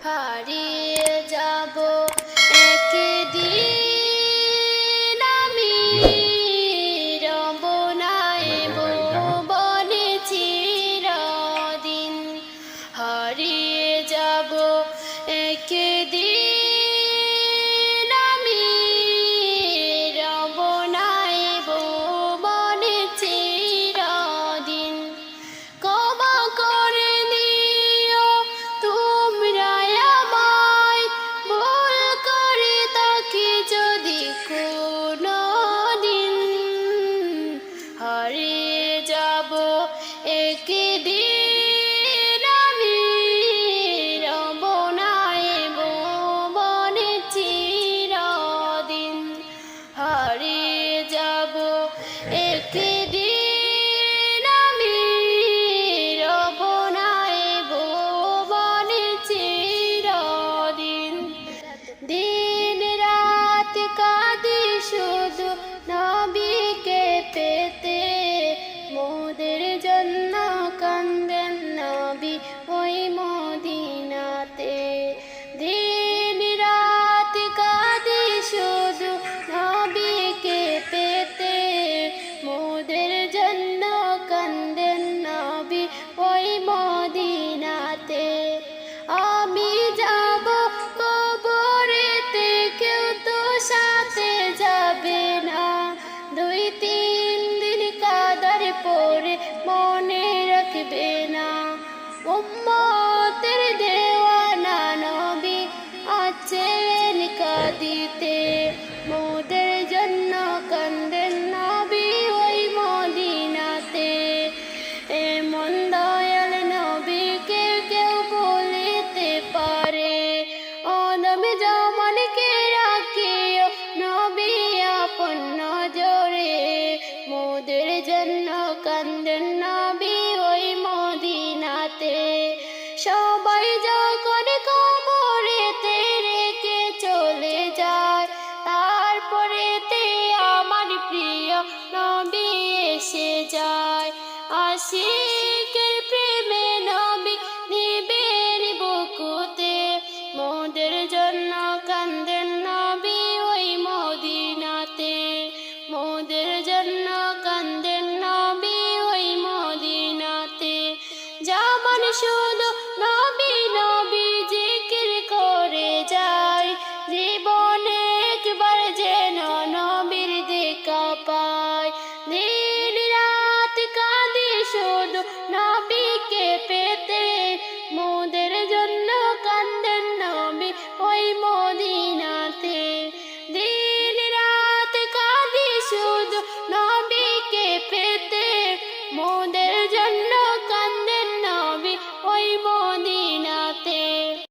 Party. Bye. তুমি যমনকে রাখিও, নবী আপন নজরে। মোদের জন্য কান্দেন নবী ওই মদিনাতে। সবাই যখন কবরেতে রেখে চলে যায়, তারপরেতে আমার প্রিয় নবী এসে যায়। আসি